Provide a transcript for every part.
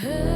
Hey.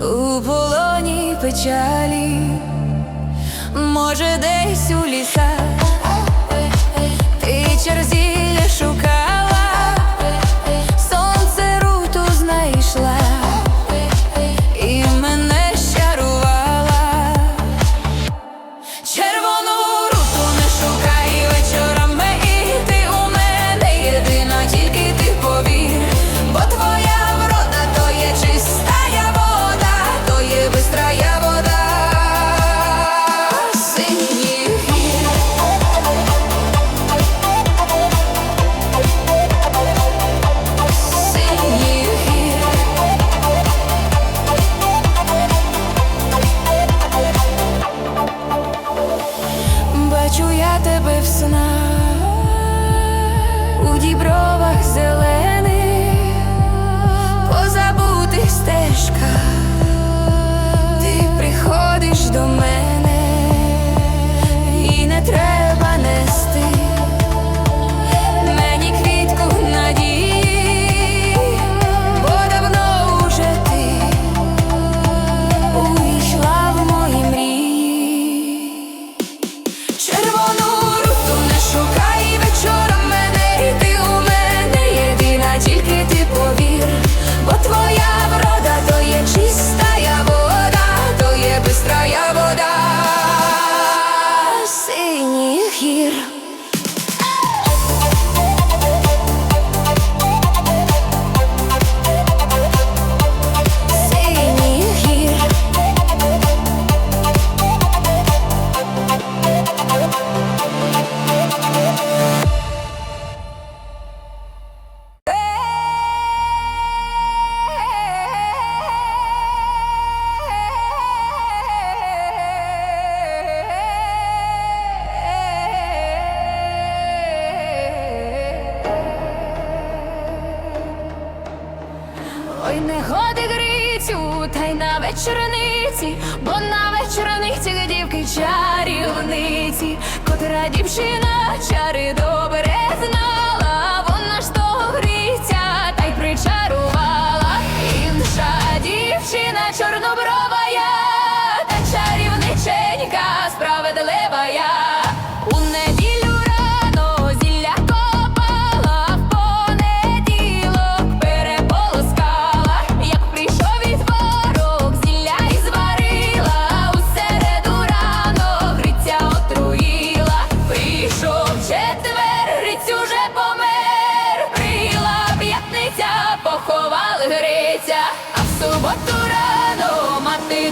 У полоні печалі, може, десь у лісах вечорниці, бо на вечорниці дівки чарівниці, котра дівчина чари добре знала.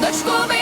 Let's go back.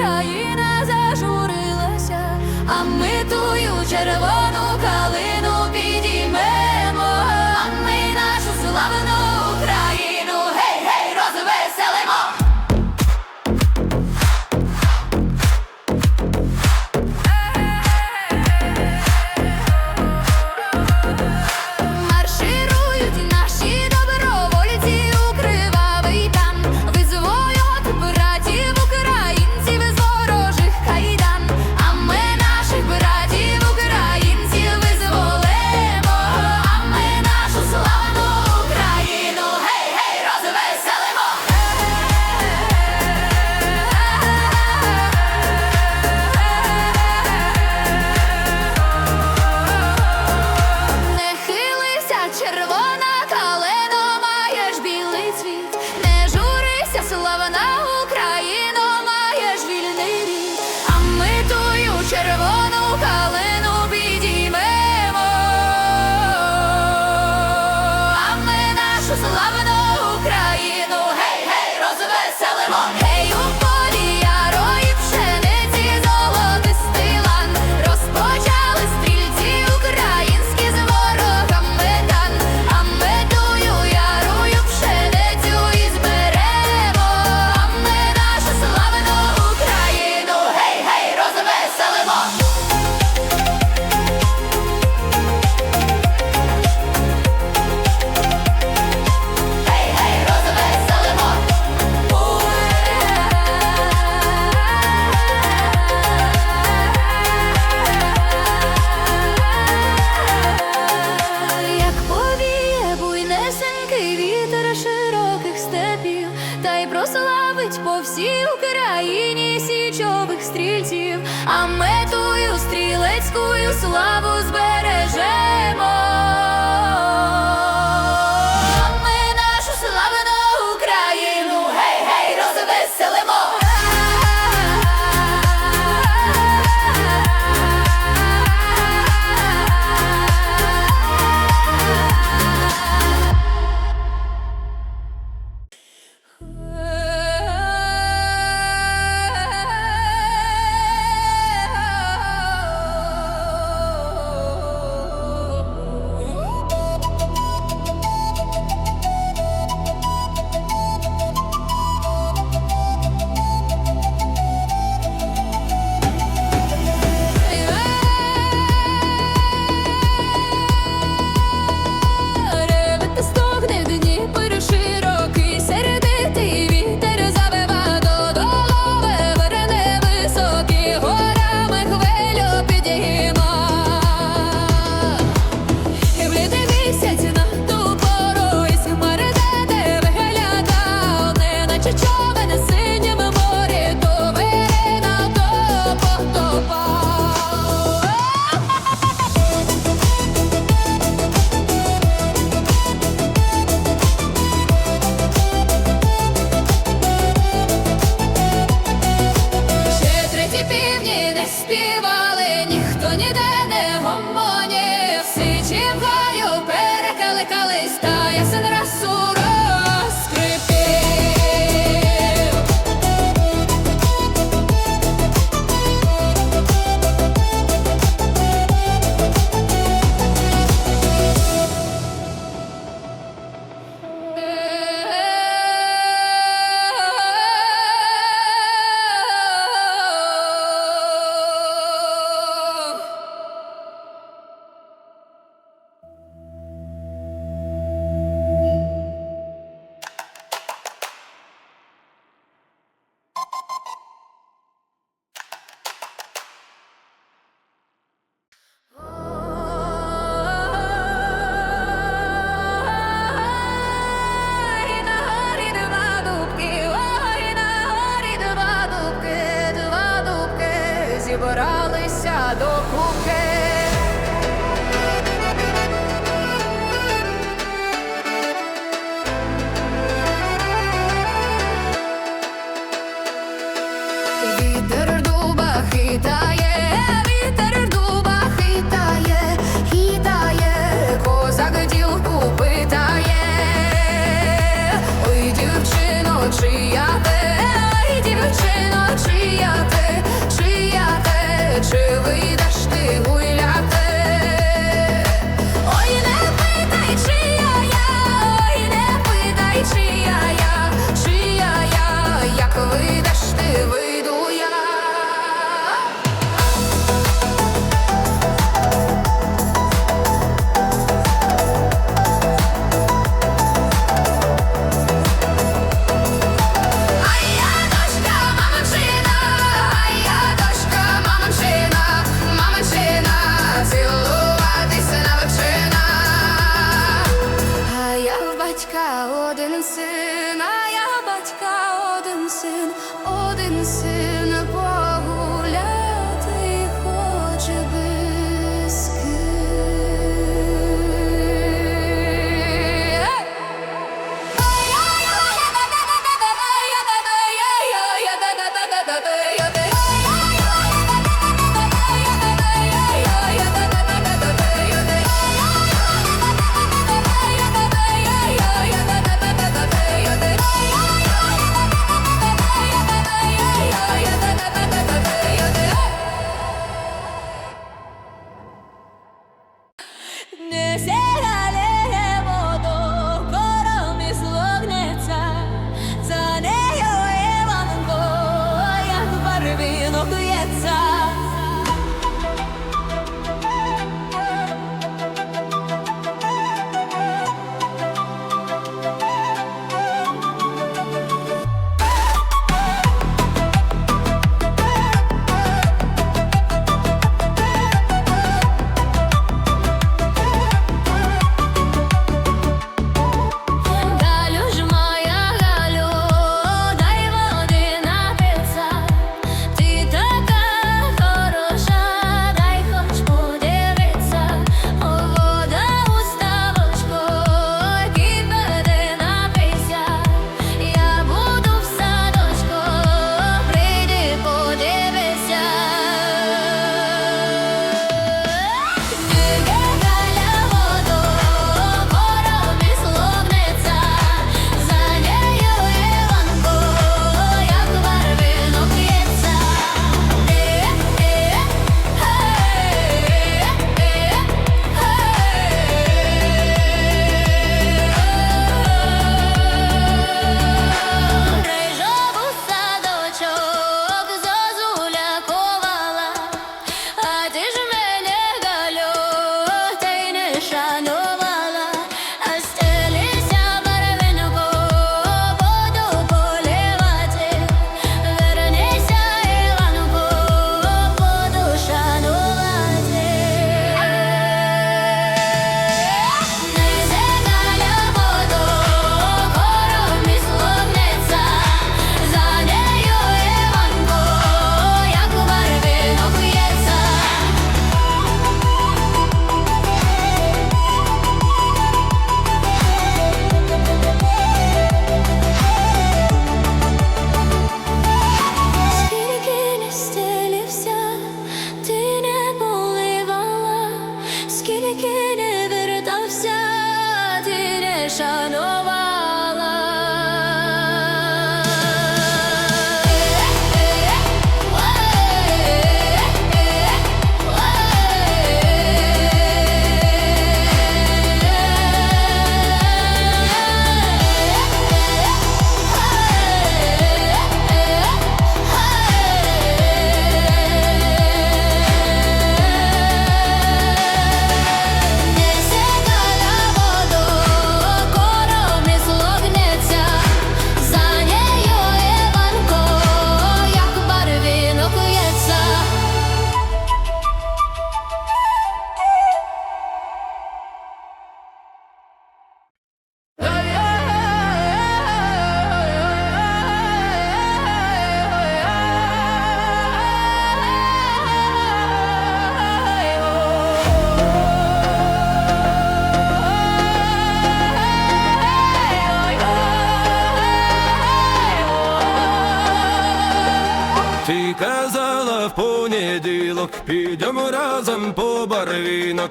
країна зажурилася, а ми тую червону калину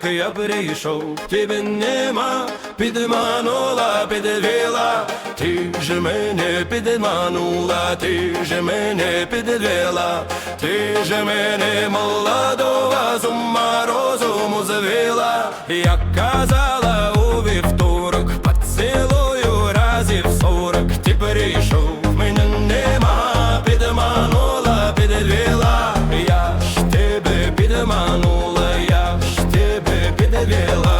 ріки я перейшов, тебе нема, підманула, підвела, ти ж мене підманула, ти ж мене підвела, ти ж мене молодого з ума розуму звела, я казала у вівторок, поцілую разів сорок, ти перейшов, мене нема, підманула, підвела. бело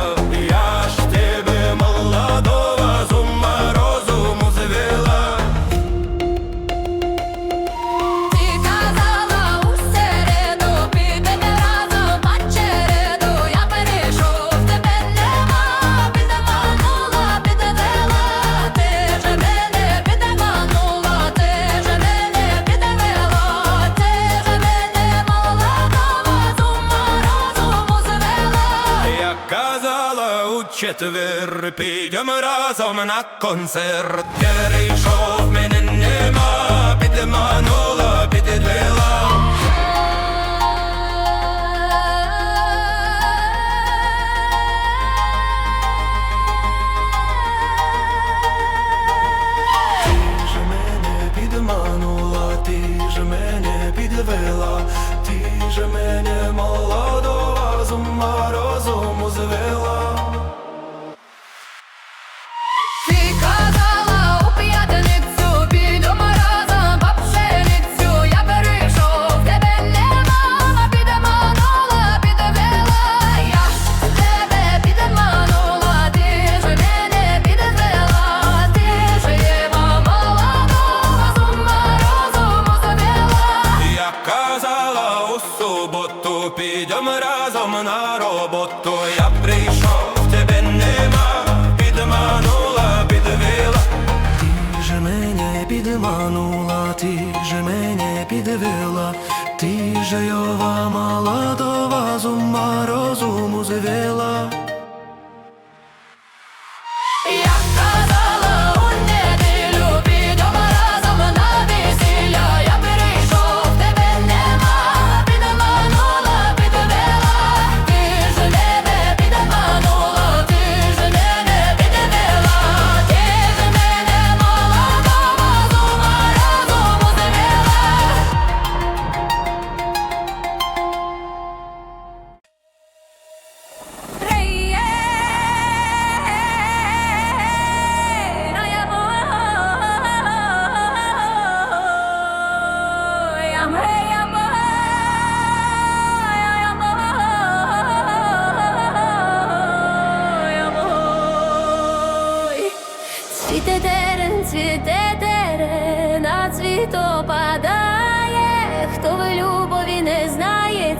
четверпи, идем разом на концерт. Перешел меня нема, бедману.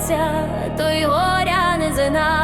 серця, то й горя не зина.